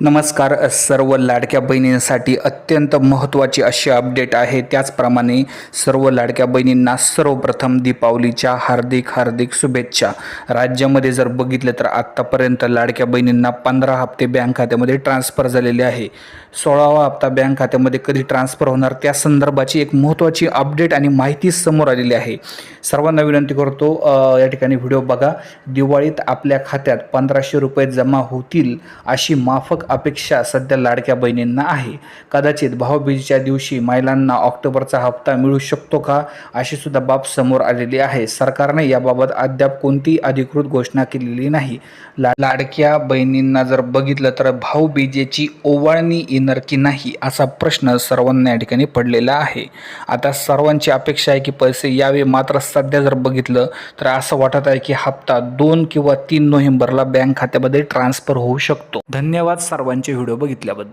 नमस्कार सर्व लाडक्या बहिणींसाठी अत्यंत महत्त्वाची अशी अपडेट आहे. त्याचप्रमाणे सर्व लाडक्या बहिणींना सर्वप्रथम दीपावलीच्या हार्दिक हार्दिक शुभेच्छा. राज्यामध्ये जर बघितलं तर आत्तापर्यंत लाडक्या बहिणींना पंधरा हप्ते बँक खात्यामध्ये ट्रान्स्फर झालेले आहे. सोळावा हप्ता बँक खात्यामध्ये कधी ट्रान्स्फर होणार? त्या संदर्भाची एक महत्त्वाची अपडेट आणि माहिती समोर आलेली आहे. सर्वांना विनंती करतो या ठिकाणी व्हिडिओ बघा. दिवाळीत आपल्या खात्यात पंधराशे रुपये जमा होतील अशी माफक अपेक्षा सध्या लाडक्या बहिणींना आहे. कदाचित भाऊबीजेच्या दिवशी महिलांना ऑक्टोबरचा हप्ता मिळू शकतो का अशी सुद्धा बाब समोर आलेली आहे. सरकारने याबाबत अद्याप कोणतीही अधिकृत घोषणा केलेली नाही. ला लाडक्या बहिणींना जर बघितलं तर भाऊबीजेची ओवाळणी येणार की नाही असा प्रश्न सर्वांना या ठिकाणी पडलेला आहे. आता सर्वांची अपेक्षा आहे की पैसे यावे मात्र सध्या जर बघितलं तर असं वाटत आहे की हप्ता दोन किंवा तीन नोव्हेंबरला बँक खात्यामध्ये ट्रान्स्फर होऊ शकतो. धन्यवाद सर्वांचे व्हिडिओ बघितल्याबद्दल.